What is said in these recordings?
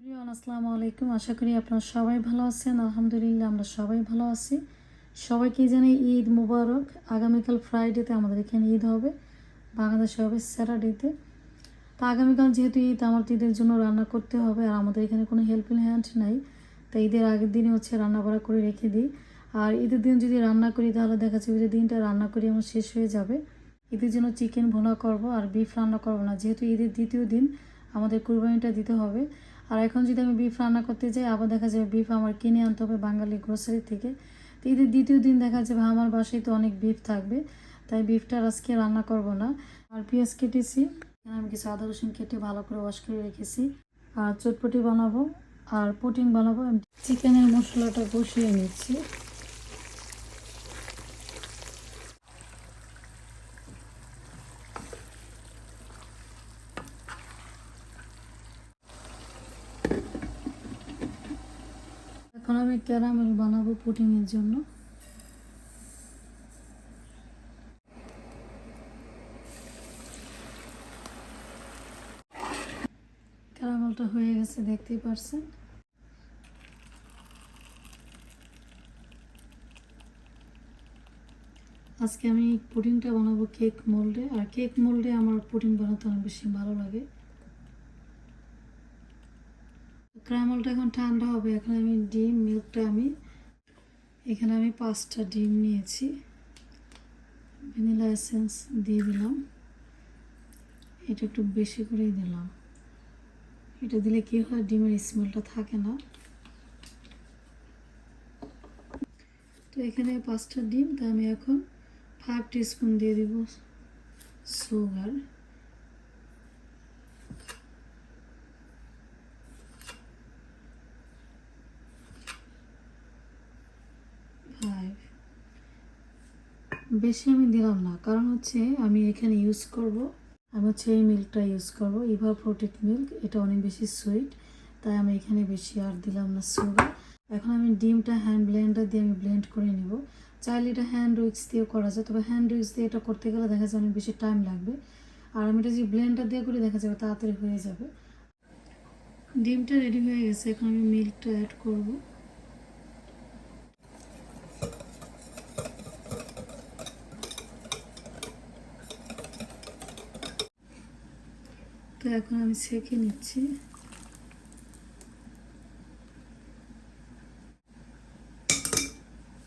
আসসালামু আলাইকুম। আশা করি আপনারা সবাই ভালো আছেন। আলহামদুলিল্লাহ, আমরা সবাই ভালো আছি। সবাইকে জানাই ঈদ মুবারক। আগামীকাল ফ্রাইডেতে আমাদের এখানে ঈদ হবে। বাংলাদেশে হবে স্যাটারডেতে তো আগামীকাল যেহেতু ঈদ, আমার ঈদের জন্য রান্না করতে হবে আর আমাদের এখানে কোনো হেল্পিং হ্যান্ড নাই। তাই ঈদের আগের দিনে হচ্ছে রান্না বাড়া করে রেখে দিই। আর ঈদের দিন যদি রান্না করি, তাহলে দেখা যাবে যে দিনটা রান্না করি আমার শেষ হয়ে যাবে। ঈদের জন্য চিকেন ভোনা করব আর বিফ রান্না করব না। যেহেতু ঈদের দ্বিতীয় দিন, আমাদের কুরবানিটা দিতে হবে। আর এখন যদি আমি বিফ রান্না করতে যাই, আবার দেখা যাবে বিফ আমার কিনে আনতে হবে বাঙালি গ্রোসারি থেকে। তো ঈদের দ্বিতীয় দিন দেখা যাবে আমার বাসায় তো অনেক বিফ থাকবে, তাই বিফটা আজকে রান্না করব না। আর পেঁয়াজ কেটেছি আমি কিছু আদা, রসুন কেটে ভালো করে ওয়াশ করে রেখেছি। আর চটপটি বানাবো, আর পুটিং বানাবো। আমি চিকেনের মশলাটা কষিয়ে নিচ্ছি এখন আমি ক্যারামেল বানাবো পুটিংয়ের জন্য। ক্যারামেলটা হয়ে গেছে, দেখতেই পারছেন? আজকে আমি পুডিংটা বানাবো কেক মোল্ডে। আর কেক মোল্ডে আমার পুডিং বানাতে অনেক বেশি ভালো লাগে। ক্যারামেলটা এখন ঠান্ডা হবে। এখন আমি ডিম, মিল্কটা আমি, এখানে আমি পাঁচটা ডিম নিয়েছি। ভ্যানিলা এসেন্স দিয়ে দিলাম। এটা একটু বেশি করেই দিলাম। এটা দিলে কী হয়, ডিমের স্মেলটা থাকে না। তো এখানে পাঁচটা ডিম, তা আমি এখন ফাইভ টিস্পুন দিয়ে দিব সুগার ফাইভ বেশি আমি দিলাম না। কারণ হচ্ছে আমি এখানে ইউজ করব। আমি হচ্ছে এই মিল্কটা ইউজ করব। ইভা প্রোটেড মিল্ক এটা অনেক বেশি সুইট তাই আমি এখানে বেশি আর দিলাম না সুগার এখন আমি ডিমটা হ্যান্ড ব্লেন্ডার দিয়ে আমি ব্লেন্ড করে নিব। চাইলে এটা হ্যান্ড উইক্স দিয়েও করা যায়, তবে হ্যান্ড উইক্স দিয়ে এটা করতে গেলে দেখা যায় অনেক বেশি টাইম লাগবে। আর আমি এটা যে ব্লেন্ডার দিয়ে করি, দেখা যাবে তাড়াতাড়ি হয়ে যাবে। ডিমটা রেডি হয়ে গেছে, এখন আমি মিল্কটা অ্যাড করব। তো এখন আমি সেঁকে নিচ্ছি।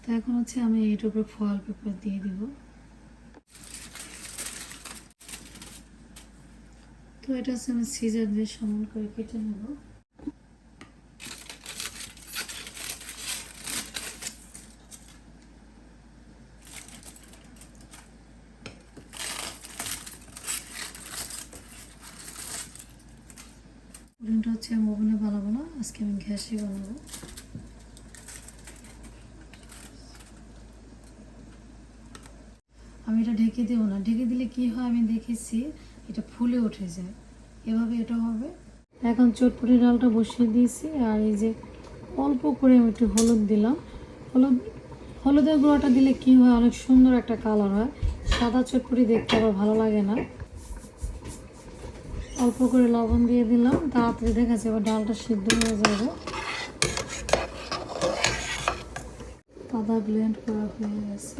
তো এখন হচ্ছে আমি এইটার উপরে ফল পেপার দিয়ে দিব। তো এটা হচ্ছে আমি সিজার দিয়ে সমান করে কেটে নেব পুডিংটা হচ্ছে আমি ওভেনে বানাবো না আজকে আমি আমি এটা ঢেকে দেবো না। ঢেকে দিলে কি হয়? আমি দেখেছি এটা ফুলে উঠে যায়। এভাবে এটা হবে। এখন চটপটি ডালটা বসিয়ে দিয়েছি আর এই যে অল্প করে আমি একটু হলুদ দিলাম। হলুদ, হলুদের গুঁড়োটা দিলে কি হয়? অনেক সুন্দর একটা কালার হয়। সাদা চটপটি দেখতে আবার ভালো লাগে না। অল্প করে লবণ দিয়ে দিলাম। তাড়াতাড়ি দেখা যাবে ডালটা সিদ্ধ হয়ে যাবে। আদা ব্লেন্ড করা হয়ে গেছে।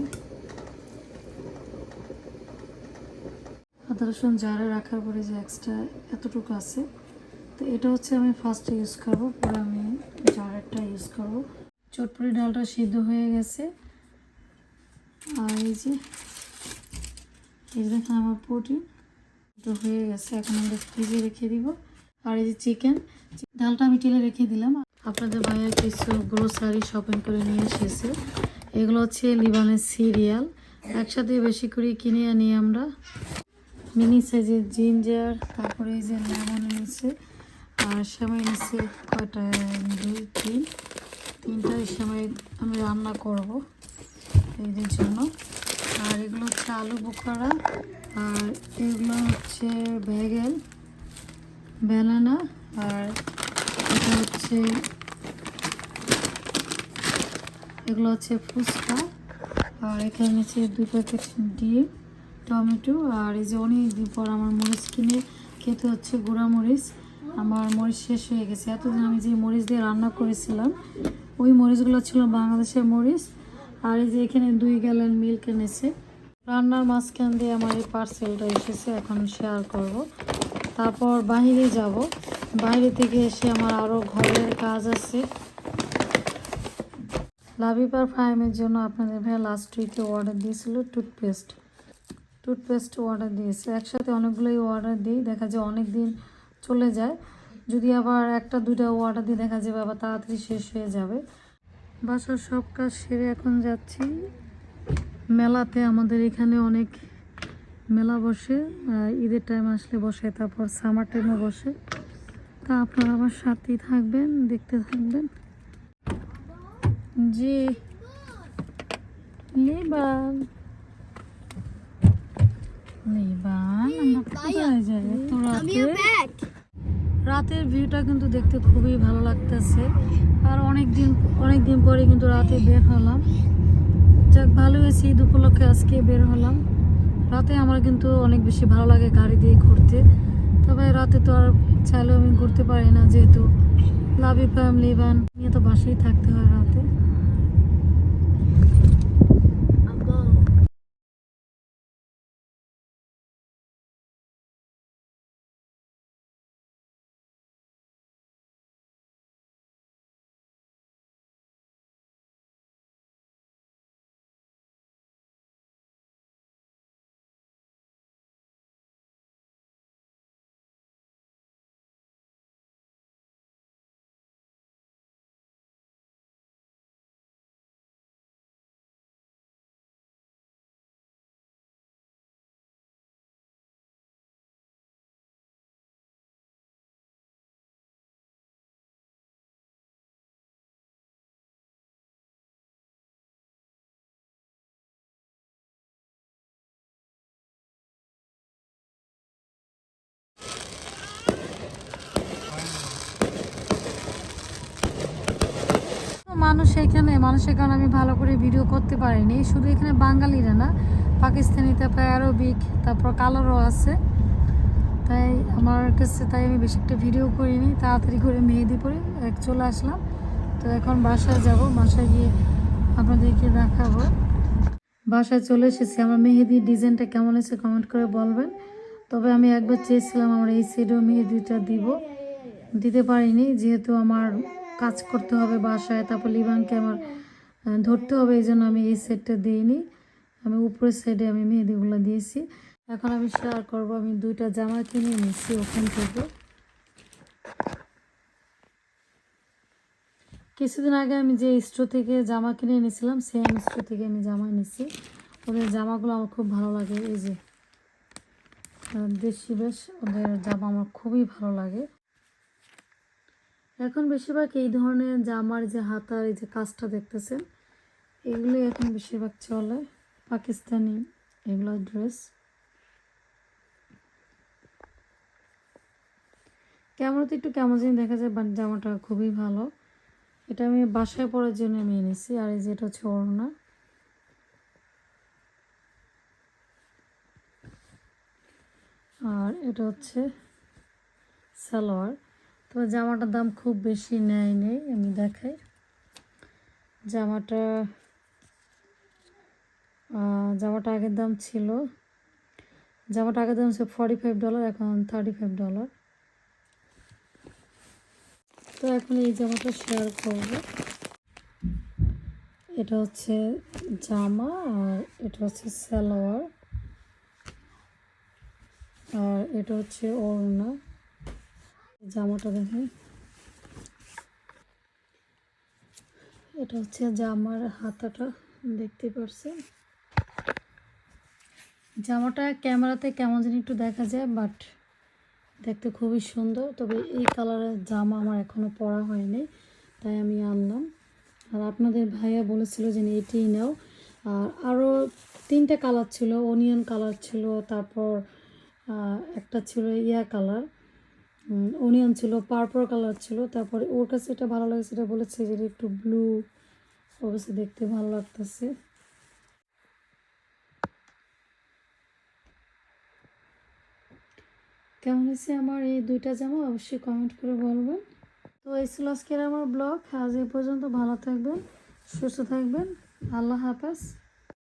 আদা রসুন জারে রাখার পরে যে এক্সট্রা এতটুকু আছে। তো এটা হচ্ছে আমি ফার্স্টে ইউজ করব, পরে আমি জারেরটা ইউজ করব। চটপটি ডালটা সিদ্ধ হয়ে গেছে। আর এই যে, এই দেখেন আমার প্রোটিন তো হয়ে গেছে, এখন আমরা ফ্রিজে রেখে দিব। আর এই যে চিকেন ডালটা আমি টেলে রেখে দিলাম। আপনাদের ভাইয়া কিছু গ্রোসারি শপিং করে নিয়ে এসেছে। এগুলো হচ্ছে লিবানের সিরিয়াল একসাথে বেশি করে কিনে আনি আমরা। মিনি সাইজের জিঞ্জার তারপরে এই যে লেমন এনেছে। আর সেমাই এনেছে কয়টা? দুই, তিন। তিনটা সেমাই আমি রান্না করব এদের জন্য। আর এগুলো হচ্ছে আলু বোখারা। আর এগুলো হচ্ছে ব্যাগেল ব্যানানা আর এটা হচ্ছে এগুলো হচ্ছে ফুচকা, আর এখানে হচ্ছে দুই প্যাকেট ডিম, টমেটো, আর এই যে অনেক দিন পর আমার মরিচ কিনে খেতে হচ্ছে গুঁড়া মরিচ। আমার মরিচ শেষ হয়ে গেছে। এতদিন আমি যে মরিচ দিয়ে রান্না করেছিলাম, ওই মরিচগুলো ছিল বাংলাদেশের মরিচ। আর এই যে এখানে দুই গ্যালন মিল্ক এনেছে। রান্নার মাঝখান দিয়ে আমার এই পার্সেলটা এসেছে, এখন শেয়ার করব। তারপর বাইরে যাব। বাইরে থেকে এসে আমার আরও ঘরের কাজ আছে। লাভিপার ফাইমের জন্য আপনাদের ভাই লাস্ট উইকে অর্ডার দিয়েছিল টুথপেস্ট টুথপেস্ট অর্ডার দিয়েছে। একসাথে অনেকগুলোই অর্ডার দিই, দেখা যায় অনেক দিন চলে যায়। যদি আবার একটা, দুইটা অর্ডার দিই, দেখা যাবে আবার তাড়াতাড়ি শেষ হয়ে যাবে। বাসার সব কাজ সেরে এখন যাচ্ছি। মেলাতে আমাদের এখানে অনেক মেলা বসে। ঈদের টাইম আসলে বসে, তারপর সামার টাইমে বসে। তা আপনারা আমার সাথেই থাকবেন দেখতে থাকবেন। জি। লিবান। লিবান এত রাতে? রাতের ভিউটা কিন্তু দেখতে খুবই ভালো লাগতেছে। আর অনেক দিন অনেক দিন পরে কিন্তু রাতে বের হলাম। যাক ভালো হয়েছে ঈদ উপলক্ষে আজকে বের হলাম। রাতে আমার কিন্তু অনেক বেশি ভালো লাগে গাড়ি দিয়ে ঘুরতে। তবে রাতে তো আর চাইলেও আমি ঘুরতে পারি না যেহেতু। লাভ ইউ ফ্যামিলি বান নিয়ে তো বাসায় থাকতে হয় রাতে। মানুষ এখানে মানুষের কারণে আমি ভালো করে ভিডিও করতে পারিনি। শুধু এখানে বাঙালিরা না পাকিস্তানি তারপর অ্যারবিক তারপর কালোরও আছে। তাই আমার কাছে তাই আমি বেশি একটা ভিডিও করিনি। তাড়াতাড়ি করে মেহেদি পরে এক চলে আসলাম। তো এখন বাসায় যাব। বাসায় গিয়ে আপনাদেরকে দেখাবো। বাসায় চলে এসেছি। আমার মেহেদির ডিজাইনটা কেমন হয়েছে কমেন্ট করে বলবেন। তবে আমি একবার চেয়েছিলাম আমার এই সাইডেও মেহেদিটা দিব। দিতে পারিনি, যেহেতু আমার কাজ করতে হবে বাসায়, তারপর লিবানকে আমার ধরতে হবে, এই জন্য আমি এই সেটটা দিইনি। আমি উপরের সাইডে আমি মেহেদিগুলো দিয়েছি। এখন আমি শেয়ার করব, আমি দুইটা জামা কিনে নিয়েছি ওখান থেকে। কিছুদিন আগে আমি যে স্টোর থেকে জামা কিনে এনেছিলাম সেম স্টোর থেকে আমি জামা এনেছি। ওদের জামাগুলো আমার খুব ভালো লাগে, এই যে দেশি বেশ, ওদের জামা আমার খুবই ভালো লাগে। এখন বেশিরভাগ এই ধরনের জামার যে হাতার এই যে কাজটা দেখতেছেন, এগুলো এখন বেশিরভাগ চলে পাকিস্তানি এগুলো ড্রেস। ক্যামেরাতে একটু কেমন জানি দেখা যায়, বাট জামাটা খুবই ভালো। এটা আমি বাসায় পরার জন্য আমি এনেছি আর এই যে এটা হচ্ছে ওড়না। আর এটা হচ্ছে সালোয়ার। তো জামাটার দাম খুব বেশি নেয় নেই আমি দেখাই। জামাটা জামাটা আগের দাম ছিল, জামাটা আগের দাম ছিল ফর্টি ফাইভ ডলার এখন থার্টি ফাইভ ডলার তো এখন এই জামাটা শেয়ার করব। এটা হচ্ছে জামা আর এটা হচ্ছে সালোয়ার। আর এটা হচ্ছে ওড়না। জামাটা দেখেন। এটা হচ্ছে জামার হাতাটা, দেখতে পারছেন? জামাটা ক্যামেরাতে কেমন জানি একটু দেখা যায়, বাট দেখতে খুবই সুন্দর। তবে এই কালারের জামা আমার এখনও পরা হয়নি, তাই আমি আনলাম। আর আপনাদের ভাইয়া বলেছিল যে এটিই নাও। আর আরও তিনটা কালার ছিল, অনিয়ন কালার ছিল, তারপর একটা ছিল ইয়া কালার। অনিয়ন ছিল পার্পল কালার ছিল, তারপরে ওর কাছে এটা ভালো লাগে, সেটা বলেছে যে একটু ব্লু কাছে দেখতে ভালো লাগতেছে। কেমন হয়েছে আমার এই দুইটা জামা? অবশ্যই কমেন্ট করে বলবেন। তো এই ছিল আজকের আমার ব্লগ আজ এই পর্যন্ত ভালো থাকবেন, সুস্থ থাকবেন। আল্লাহ হাফেজ।